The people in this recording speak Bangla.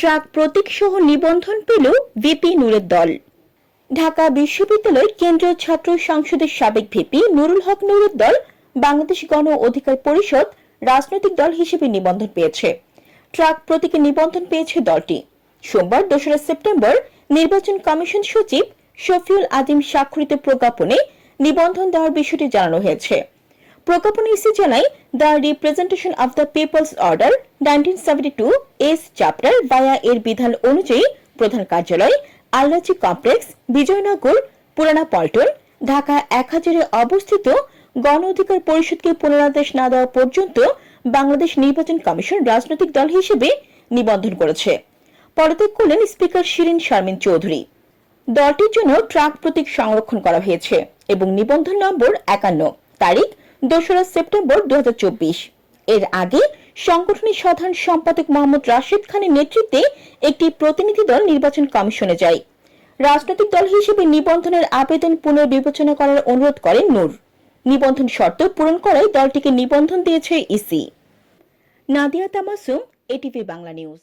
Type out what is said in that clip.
ট্রাক প্রতীক সহ নিবন্ধন পেল ভিপি নূরের দল। ঢাকা বিশ্ববিদ্যালয় কেন্দ্রীয় ছাত্র সংসদের সাবেক ভিপি নুরুল হক নুরের দল বাংলাদেশ গণ অধিকার পরিষদ রাজনৈতিক দল হিসেবে নিবন্ধন পেয়েছে। ট্রাক প্রতীকে নিবন্ধন পেয়েছে দলটি। সোমবার দোসরা সেপ্টেম্বর নির্বাচন কমিশন সচিব শফিউল আদিম স্বাক্ষরিত প্রজ্ঞাপনে নিবন্ধন দেওয়ার বিষয়টি জানানো হয়েছে। প্রজ্ঞাপনে ইসি জানায় the representation of the people's order nineteen seventy two S chapter বায়া এর বিধান অনুযায়ী প্রধান কার্যালয় আল্লাচি কমপ্লেক্স, বিজয়নগর, পুরানা পল্টন, ঢাকা এক হাজারে অবস্থিত গণ অধিকার পরিষদকে পুনরাদেশ না দেওয়া পর্যন্ত বাংলাদেশ নির্বাচন কমিশন রাজনৈতিক দল হিসেবে নিবন্ধন করেছে। পদত্যাগ করলেন স্পিকার শিরিন শারমিন চৌধুরী। দলটির জন্য ট্রাক প্রতীক সংরক্ষণ করা হয়েছে এবং নিবন্ধন নম্বর একান্ন, তারিখ দোসরা সেপ্টেম্বর দুহাজার চব্বিশ। এর আগে সংগঠনের সাধারণ সম্পাদক মোহাম্মদ রাশিদ খানের নেতৃত্বে একটি প্রতিনিধি দল নির্বাচন কমিশনে যায়। রাজনৈতিক দল হিসেবে নিবন্ধনের আবেদন পুনর্বিবেচনা করার অনুরোধ করেন নূর। নিবন্ধন শর্ত পূরণ করায় দলটিকে নিবন্ধন দিয়েছে EC. Nadia Tamasum, ATV Bangla news.